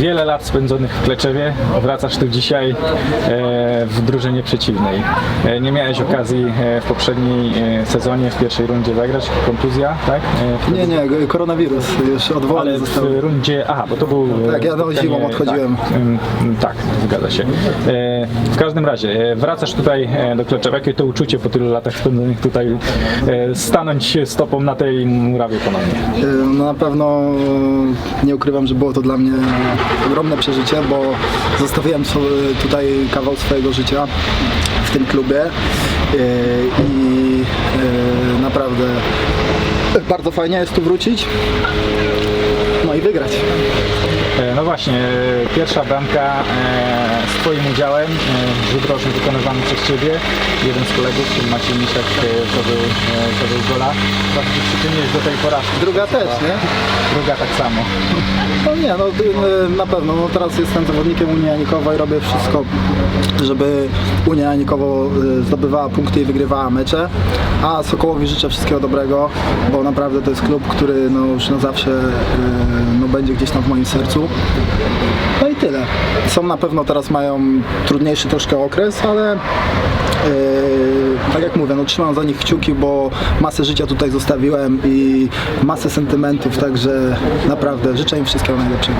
wiele lat spędzonych w Kleczewie, wracasz tu dzisiaj e, w drużynie przeciwnej. E, nie miałeś okazji e, w poprzedniej sezonie, w pierwszej rundzie zagrać, kontuzja, tak? Nie, nie, koronawirus już odwołany ale w został. rundzie, aha, bo to był... e, Tak, ja no, zimą odchodziłem. Tak, ym, tak, zgadza się. W każdym razie, wracasz tutaj do Kleczewa. Jakie to uczucie po tylu latach spędzonych tutaj, stanąć stopą na tej murawie ponownie? No na pewno nie ukrywam, że było to dla mnie ogromne przeżycie, bo zostawiłem tutaj kawał swojego życia w tym klubie y, i y, naprawdę bardzo fajnie jest tu wrócić. No i wygrać. E, No właśnie, e, pierwsza bramka e, z Twoim udziałem, e, rzut roczny wykonywany przez Ciebie. Jeden z kolegów, czyli Maciej Misiak, e, to był, e, to był gola. Się przyczyniłeś do tej porażki. Druga też, nie? Druga tak samo. Nie, no y, na pewno. No teraz jestem zawodnikiem Unii Janikowa i robię wszystko, żeby Unia Janikowo y, zdobywała punkty i wygrywała mecze. A Sokołowi życzę wszystkiego dobrego, bo naprawdę to jest klub, który no, już na zawsze y, no, będzie gdzieś tam w moim sercu. No i tyle. Są na pewno teraz mają trudniejszy troszkę okres, ale Yy, tak jak mówię, no trzymam za nich kciuki, bo masę życia tutaj zostawiłem i masę sentymentów, także naprawdę życzę im wszystkiego najlepszego.